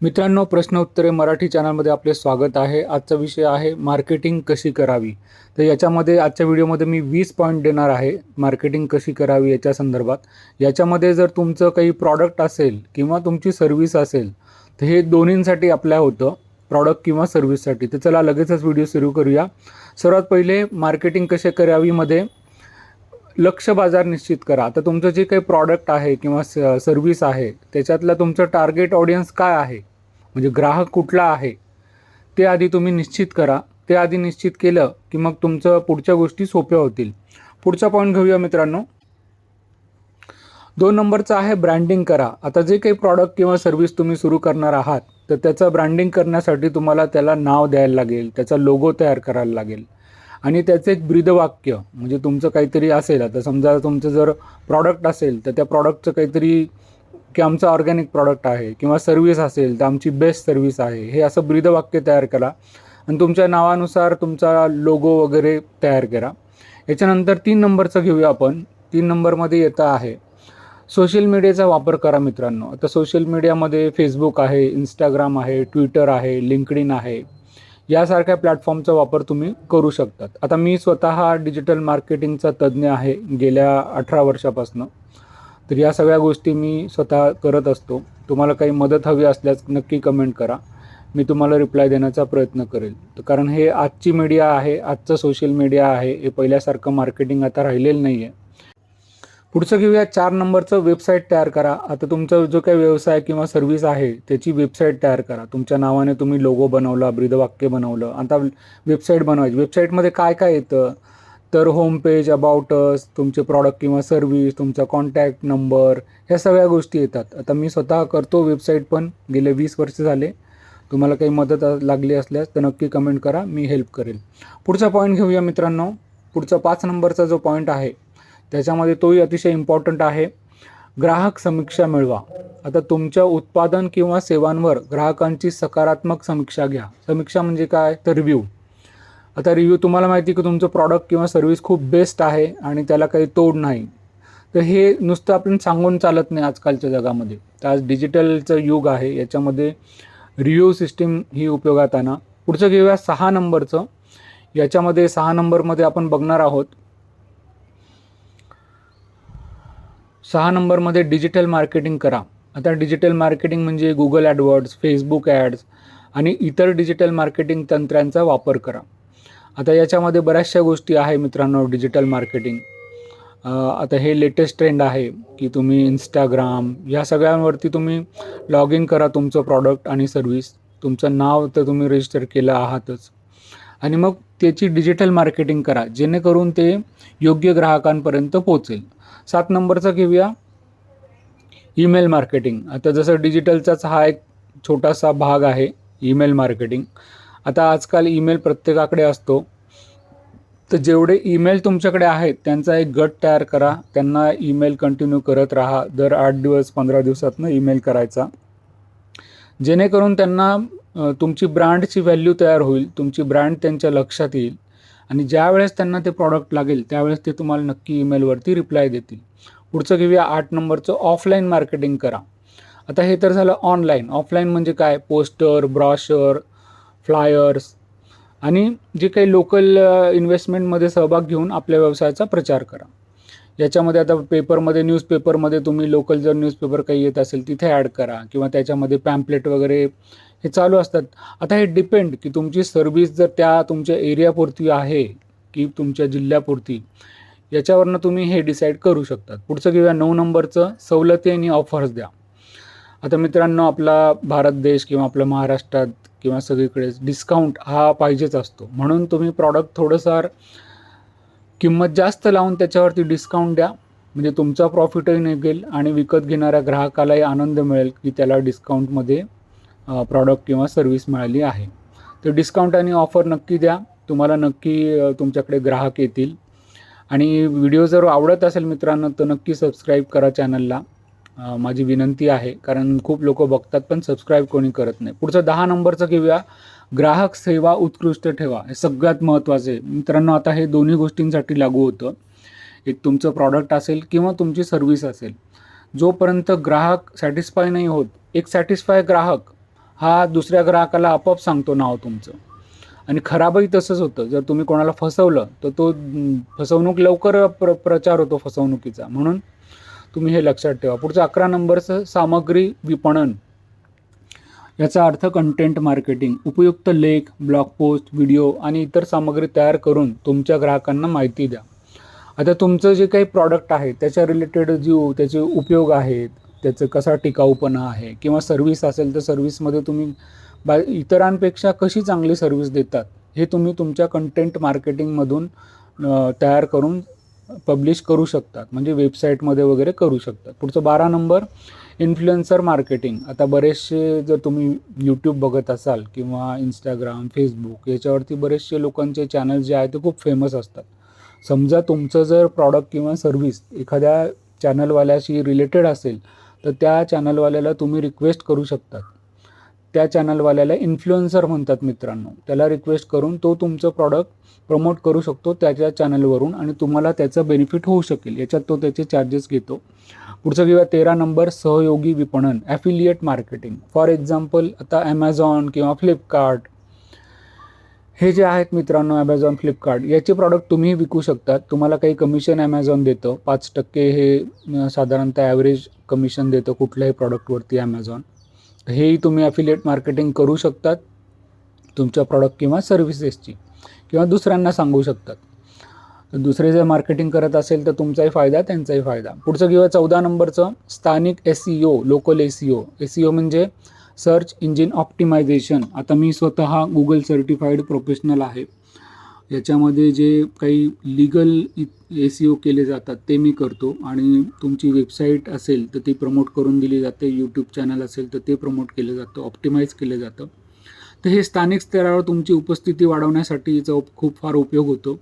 मित्रांनो प्रश्न उत्तरे मराठी चॅनलमध्ये आपले स्वागत आहे. आजचा विषय आहे मार्केटिंग कशी करावी? तर याच्यामध्ये आजच्या व्हिडिओमध्ये मी वीस पॉईंट देणार आहे मार्केटिंग कशी करावी याच्या संदर्भात. याच्यामध्ये जर तुमचं काही प्रॉडक्ट असेल किंवा तुमची सर्व्हिस असेल तर हे दोन्हींसाठी आपल्या होतं प्रॉडक्ट किंवा सर्व्हिससाठी तर चला लगेचच व्हिडिओ सुरू करूया. सर्वात पहिले मार्केटिंग कसे करावीमध्ये लक्ष बाजार निश्चित करा. आता तुमचं जे काही प्रॉडक्ट आहे किंवा स सर्व्हिस आहे त्याच्यातलं तुमचं टार्गेट ऑडियन्स काय आहे? म्हणजे ग्राहक कुठला आहे? ते आधी तुम्ही निश्चित करा. ते आधी निश्चित केलं की मग तुमचं पुढच्या गोष्टी सोप्या होतील. पुढचा पॉईंट घेऊया मित्रांनो. दोन नंबरचा आहे ब्रँडिंग करा. आता जे काही प्रॉडक्ट किंवा सर्व्हिस तुम्ही सुरू करणार आहात तर त्याचं ब्रँडिंग करण्यासाठी तुम्हाला त्याला नाव द्यायला लागेल त्याचा लोगो तयार करायला लागेल. आणि त्याचं एक ब्रीदवाक्य म्हणजे तुमचं काहीतरी असेल. आता समजा तुमचं जर प्रॉडक्ट असेल तर त्या प्रॉडक्टचं काहीतरी की आमचं ऑर्गॅनिक प्रॉडक्ट आहे किंवा सर्व्हिस असेल तर आमची बेस्ट सर्व्हिस आहे. हे असं ब्रीदवाक्य तयार करा. आणि तुमच्या नावानुसार तुमचा लोगो वगैरे तयार करा. याच्यानंतर तीन नंबरचं घेऊया आपण. तीन नंबरमध्ये येतं आहे सोशल मीडियाचा वापर करा मित्रांनो. आता सोशल मीडियामध्ये फेसबुक आहे इंस्टाग्राम आहे ट्विटर आहे लिंकडिन आहे. यासारख्या प्लॅटफॉर्मचा वापर तुम्ही करू शकतात. आता मी स्वतः डिजिटल मार्केटिंगचा तज्ज्ञ आहे गेल्या अठरा वर्षापासून. तर या सगळ्या गोष्टी मी स्वतः करत असतो. तुम्हाला काही मदत हवी असल्यास नक्की कमेंट करा. मी तुम्हाला रिप्लाय देण्याचा प्रयत्न करेल. तर कारण हे आजची मीडिया आहे आजचं सोशल मीडिया आहे हे पहिल्यासारखं मार्केटिंग आता राहिलेलं नाही आहे पुढचं घेऊया चार नंबरचं वेबसाईट तयार करा. आता तुमचा जो काही व्यवसाय किंवा सर्व्हिस आहे त्याची वेबसाईट तयार करा. तुमच्या नावाने तुम्ही लोगो बनवला ब्रीदवाक्य बनवलं. आता वेबसाईट बनवायची. वेबसाईटमध्ये काय काय येतं? तर होम पेज अबाउटस तुमचे प्रॉडक्ट किंवा सर्व्हिस तुमचा कॉन्टॅक्ट नंबर ह्या सगळ्या गोष्टी येतात. आता मी स्वतः करतो वेबसाईट पण. गेले वीस वर्ष झाले. तुम्हाला काही मदत लागली असल्यास तर नक्की कमेंट करा. मी हेल्प करेल. पुढचा पॉईंट घेऊया मित्रांनो. पुढचा पाच नंबरचा जो पॉईंट आहे त्याच्यामध्ये तोही अतिशय इम्पॉर्टंट आहे. ग्राहक समीक्षा मिळवा. आता तुमच्या उत्पादन किंवा सेवांवर ग्राहकांची सकारात्मक समीक्षा घ्या. समीक्षा म्हणजे काय? तर रिव्ह्यू आता रिव्ह्यू तुम्हाला माहिती की तुमचं प्रॉडक्ट किंवा सर्व्हिस खूप बेस्ट आहे आणि त्याला काही तोड नाही. तर हे नुसतं आपण सांगून चालत नाही आजकालच्या जगामध्ये. तर आज डिजिटलचं युग आहे. याच्यामध्ये रिव्ह्यू सिस्टीम ही उपयोगात आणा. पुढचं घेऊया सहा नंबरचं. याच्यामध्ये सहा नंबरमध्ये आपण बघणार आहोत. सहा नंबरमध्ये डिजिटल मार्केटिंग करा. आता डिजिटल मार्केटिंग म्हणजे गुगल ॲडवर्ड्स फेसबुक ॲड्स आणि इतर डिजिटल मार्केटिंग तंत्रांचा वापर करा. आता याच्यामध्ये बऱ्याचशा गोष्टी आहे मित्रांनो डिजिटल मार्केटिंग. आता हे लेटेस्ट ट्रेंड आहे की तुम्ही इंस्टाग्राम या सगळ्यांवरती तुम्ही लॉग इन करा तुमचं प्रॉडक्ट आणि सर्व्हिस तुमचं नाव तर तुम्ही रजिस्टर केलं आहातच. आणि मग त्याची डिजिटल मार्केटिंग करा जेणेकरून ते योग्य ग्राहकांपर्यंत पोचेल सात नंबरचा घेऊया. ईमेल मार्केटिंग आता जसं डिजिटलचाच हा एक छोटासा भाग आहे ईमेल मार्केटिंग आता आजकाल ईमेल प्रत्येकाकडे असतो. तर जेवढे ईमेल तुमच्याकडे आहेत त्यांचा एक गट तयार करा. त्यांना ईमेल कंटिन्यू करत राहा. दर आठ दिवस पंधरा दिवसातनं ईमेल करायचा. जेणेकरून त्यांना तुमची ब्रँडची व्हॅल्यू तयार होईल. तुमची ब्रँड त्यांच्या लक्षात येईल. आणि ज्या वेळेस त्यांना ते प्रॉडक्ट लागेल त्यावेळेस ते तुम्हाला नक्की ईमेलवरती रिप्लाय देतील. पुढचं घेऊया आठ नंबरचं ऑफलाईन मार्केटिंग करा. आता हे तर झालं ऑनलाईन ऑफलाईन म्हणजे काय? पोस्टर ब्रॉशर फ्लायर्स आणि जे काही लोकल इन्व्हेस्टमेंटमध्ये सहभाग घेऊन आपल्या व्यवसायाचा प्रचार करा. याच्यामध्ये आता पेपरमध्ये न्यूजपेपरमध्ये तुम्ही लोकल जर न्यूजपेपर काही येत असेल तिथे ॲड करा. किंवा त्याच्यामध्ये पॅम्पलेट वगैरे हे चालू असतात. आता हे डिपेंड की तुमची सर्व्हिस जर त्या तुमच्या एरियापुरती आहे की तुमच्या जिल्ह्यापुरती याच्यावरनं तुम्ही हे डिसाईड करू शकतात. पुढचं घेऊया नऊ नंबरचं सवलती आणि ऑफर्स द्या. आता मित्रांनो आपला भारत देश किंवा आपल्या महाराष्ट्रात किंवा सगळीकडेच डिस्काउंट हा पाहिजेच असतो. म्हणून तुम्ही प्रॉडक्ट थोडंसं किंमत जास्त लावून त्याच्यावरती डिस्काउंट द्या. म्हणजे तुमचा प्रॉफिटही निघेल आणि विकत घेणाऱ्या ग्राहकालाही आनंद मिळेल की त्याला डिस्काउंटमध्ये प्रॉडक्ट किंवा सर्व्हिस मिळाली आहे. तर डिस्काउंट आणि ऑफर नक्की द्या. तुम्हाला नक्की तुमच्याकडे ग्राहक येतील. आणि व्हिडिओ जर आवडत असेल मित्रांनो तर नक्की सबस्क्राईब करा चॅनलला माझी विनंती आहे. कारण खूप लोक बघतात पण सबस्क्राईब कोणी करत नाही. पुढचं दहा नंबरचं घेऊया. ग्राहक सेवा उत्कृष्ट ठेवा हे सगळ्यात महत्त्वाचं आहे. मित्रांनो आता हे दोन्ही गोष्टींसाठी लागू होतं. एक तुमचं प्रॉडक्ट असेल किंवा तुमची सर्व्हिस असेल. जोपर्यंत ग्राहक सॅटिस्फाय नाही होत एक सॅटिस्फाय ग्राहक हा दुसऱ्या ग्राहकाला आपोआप सांगतो नाव तुमचं. आणि खराबही तसंच होतं. जर तुम्ही कोणाला फसवलं तर तो फसवणूक लवकर प्र प्रचार होतो फसवणुकीचा. म्हणून तुम्ही हे लक्षात ठेवा. पुढचं अकरा नंबरचं सामग्री विपणन. याचा अर्थ कंटेंट मार्केटिंग उपयुक्त लेख ब्लॉग पोस्ट व्हिडिओ आणि इतर सामग्री तयार करून तुमच्या ग्राहकांना माहिती द्या. आता तुमचं जे काही प्रॉडक्ट आहे त्याच्या रिलेटेड जो त्याचे उपयोग आहेत त्याचं कसा टिकाऊपणा आहे किंवा सर्व्हिस असेल तर सर्व्हिसमध्ये तुम्ही बा इतरांपेक्षा कशी चांगली सर्व्हिस देतात हे तुम्ही तुमच्या कंटेंट मार्केटिंगमधून तयार करून पब्लिश करू शकतात. म्हणजे वेबसाईटमध्ये वगैरे करू शकतात. पुढचं बारा नंबर इन्फ्लुएन्सर मार्केटिंग आता बरेचसे जर तुम्ही यूट्यूब बघत असाल किंवा इंस्टाग्राम फेसबुक याच्यावरती बरेचसे लोकांचे चॅनल जे आहेत ते खूप फेमस असतात. समजा तुमचं जर प्रॉडक्ट किंवा सर्व्हिस एखाद्या चॅनलवाल्याशी रिलेटेड असेल तर त्या चॅनलवाल्याला तुम्ही रिक्वेस्ट करू शकतात. त्या चॅनलवाल्याला इन्फ्लुएन्सर म्हणतात मित्रांनो. त्याला रिक्वेस्ट करून तो तुमचं प्रॉडक्ट प्रमोट करू शकतो त्याच्या चॅनलवरून आणि तुम्हाला त्याचं बेनिफिट होऊ शकेल. याच्यात तो त्याचे चार्जेस घेतो. पुढचं किंवा तेरा नंबर सहयोगी विपणन ॲफिलिएट मार्केटिंग फॉर एक्झाम्पल आता ॲमेझॉन किंवा फ्लिपकार्ट हे जे आहेत मित्रांनो ॲमेझॉन फ्लिपकार्ट याचे प्रॉडक्ट तुम्ही विकू शकतात. तुम्हाला काही कमिशन ॲमेझॉन देतं. पाच टक्के हे साधारणतः ॲव्हरेज कमिशन देतं कुठल्याही प्रॉडक्टवरती ॲमेझॉन हेही तुम्ही ॲफिलिएट मार्केटिंग करू शकतात तुमच्या प्रॉडक्ट किंवा सर्व्हिसेसची किंवा दुसऱ्यांना सांगू शकतात. दुसरे जर मार्केटिंग करत असेल तर तुमचाही फायदा त्यांचाही फायदा. पुढचं किंवा चौदा नंबरचं स्थानिक S C O local A C O A C O म्हणजे सर्च इंजिन ऑप्टिमायझेशन आता मी स्वतः गुगल सर्टिफाईड प्रोफेशनल आहे. याच्यामध्ये जे काही लिगल ए सी ओ केले जातात ते मी करतो. आणि तुमची वेबसाईट असेल तर ती प्रमोट करून दिली जाते. यूट्यूब चॅनल असेल तर ते प्रमोट केलं जातं. ऑप्टिमाइज केलं जातं. तर हे स्थानिक स्तरावर तुमची उपस्थिती वाढवण्यासाठी याचा उप- खूप फार उपयोग होतो.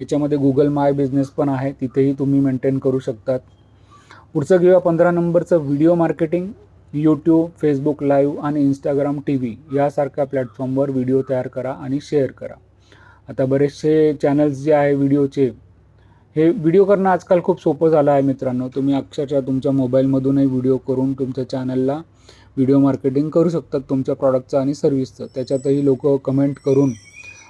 याच्यामध्ये गुगल माय बिझनेस पण आहे. तिथेही तुम्ही मेंटेन करू शकतात. पुढचं किंवा पंधरा नंबरचं video marketing YouTube Facebook live आणि इंस्टाग्राम टी व्ही यासारख्या प्लॅटफॉर्मवर व्हिडिओ तयार करा आणि शेअर करा. आता बरेचसे चॅनल्स जे आहे व्हिडिओचे हे व्हिडिओ करणं आजकाल खूप सोपं झालं आहे मित्रांनो. तुम्ही अक्षरशः तुमच्या मोबाईलमधूनही व्हिडिओ करून तुमच्या चॅनलला व्हिडिओ मार्केटिंग करू शकतात तुमच्या प्रॉडक्टचं आणि सर्व्हिसचं त्याच्यातही लोक कमेंट करून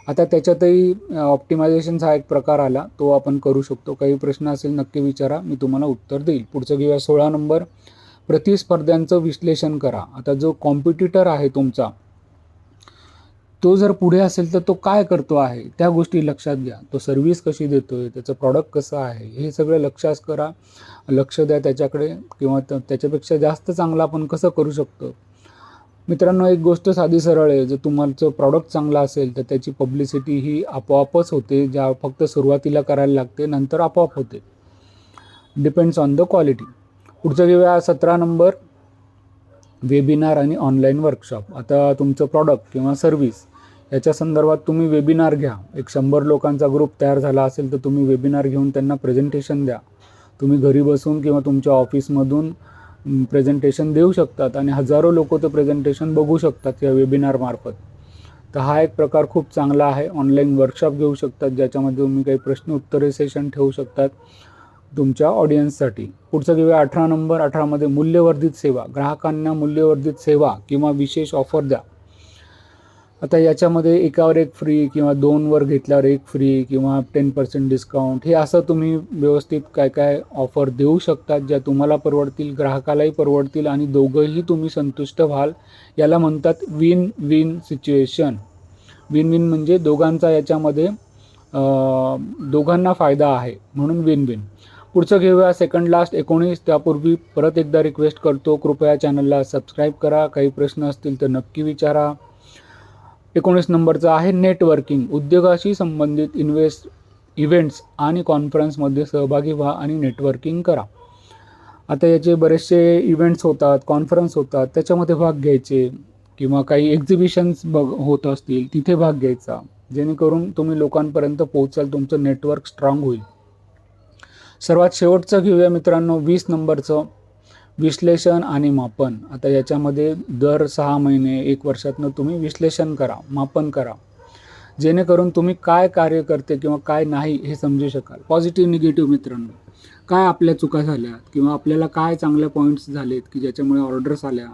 आता त्याच्यातही ऑप्टिमायझेशनचा एक प्रकार आला. तो आपण करू शकतो. काही प्रश्न असेल नक्की विचारा. मी तुम्हाला उत्तर देईल. पुढचं घेऊया सोळा नंबर. प्रतिस्पर्ध्यांचं विश्लेषण करा. आता जो कॉम्पिटिटर आहे तुमचा तो जर पुढे असेल तर तो काय करतो आहे? त्या गोष्टी लक्षात घ्या. तो सर्व्हिस कशी देतोय? त्याचं प्रॉडक्ट कसं आहे? हे सगळं लक्षात करा. लक्ष द्या त्याच्याकडे. किंवा त- त्याच्यापेक्षा जास्त चांगलं आपण कसं करू शकतो? मित्रांनो एक गोष्ट साधी सरळ आहे. जर तुमचं प्रॉडक्ट चांगलं असेल तर त्याची पब्लिसिटी ही आपोआपच होते. ज्या फक्त सुरुवातीला करायला लागते नंतर आपोआप होते. डिपेंड्स ऑन द क्वालिटी पुढचं घेऊया सतरा नंबर वेबिनार आणि ऑनलाईन वर्कशॉप आता तुमचं प्रॉडक्ट किंवा सर्व्हिस याच्या संदर्भात तुम्ही वेबिनार घ्या. एक शंभर लोकांचा ग्रुप तयार झाला असेल तर तुम्ही वेबिनार घेऊन त्यांना प्रेझेंटेशन द्या. तुम्ही घरी बसून किंवा तुमच्या ऑफिसमधून प्रेझेंटेशन देऊ शकतात आणि हजारो लोक ते प्रेझेंटेशन बघू शकतात या वेबिनारमार्फत तर हा एक प्रकार खूप चांगला आहे. ऑनलाईन वर्कशॉप घेऊ शकतात ज्याच्यामध्ये तुम्ही काही प्रश्न उत्तरे सेशन ठेवू शकतात तुमच्या ऑडियन्ससाठी पुढचं घेऊया अठरा नंबर अठरामध्ये मूल्यवर्धित सेवा. ग्राहकांना मूल्यवर्धित सेवा किंवा विशेष ऑफर द्या. आता याच्यामध्ये एकावर एक फ्री किंवा दोनवर घेतल्यावर एक फ्री किंवा टेन पर्सेंट डिस्काउंट हे असं तुम्ही व्यवस्थित काय काय ऑफर देऊ शकतात ज्या तुम्हाला परवडतील ग्राहकालाही परवडतील आणि दोघंही तुम्ही संतुष्ट व्हाल. याला म्हणतात win win situation win win म्हणजे दोघांचा याच्यामध्ये दोघांना फायदा आहे म्हणून विन विन पुढचं घेऊया सेकंड लास्ट एकोणीस. त्यापूर्वी परत एकदा रिक्वेस्ट करतो. कृपया चॅनलला सबस्क्राईब करा. काही प्रश्न असतील तर नक्की विचारा. एकोणीस नंबरचा आहे नेटवर्किंग. उद्योगाशी संबंधित इन्व्हेस्ट इव्हेंट्स आणि कॉन्फरन्समध्ये सहभागी व्हा आणि नेटवर्किंग करा. आता याचे बरेचसे इव्हेंट्स होतात कॉन्फरन्स होतात त्याच्यामध्ये भाग घ्यायचे किंवा काही एक्झिबिशन्स बघ होत असतील तिथे भाग घ्यायचा. जेणेकरून तुम्ही लोकांपर्यंत पोहोचाल तुमचं नेटवर्क स्ट्रॉंग होईल. सर्वात शेवटचं घेऊया मित्रांनो वीस नंबरचं. विश्लेषण आणि मापन. आता याच्यामध्ये दर सहा महिने एक वर्षातनं तुम्ही विश्लेषण करा मापन करा. जेणेकरून तुम्ही काय कार्य करते किंवा काय नाही हे समजू शकाल. पॉझिटिव्ह निगेटिव्ह मित्रांनो. काय आपल्या चुका झाल्या किंवा आपल्याला काय चांगल्या पॉईंट्स झालेत की ज्याच्यामुळे ऑर्डर्स आल्या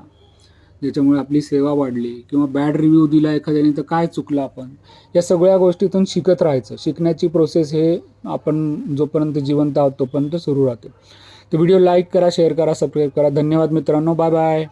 ज्याच्यामुळे आपली सेवा वाढली किंवा बॅड रिव्ह्यू दिला एखाद्याने तर काय चुकलं आपण? या सगळ्या गोष्टीतून शिकत राहायचं. शिकण्याची प्रोसेस हे आपण जोपर्यंत जिवंत आहोत तोपर्यंत सुरू राहते. तर व्हिडिओ लाईक करा शेअर करा सबस्क्राईब करा. धन्यवाद मित्रांनो. Bye bye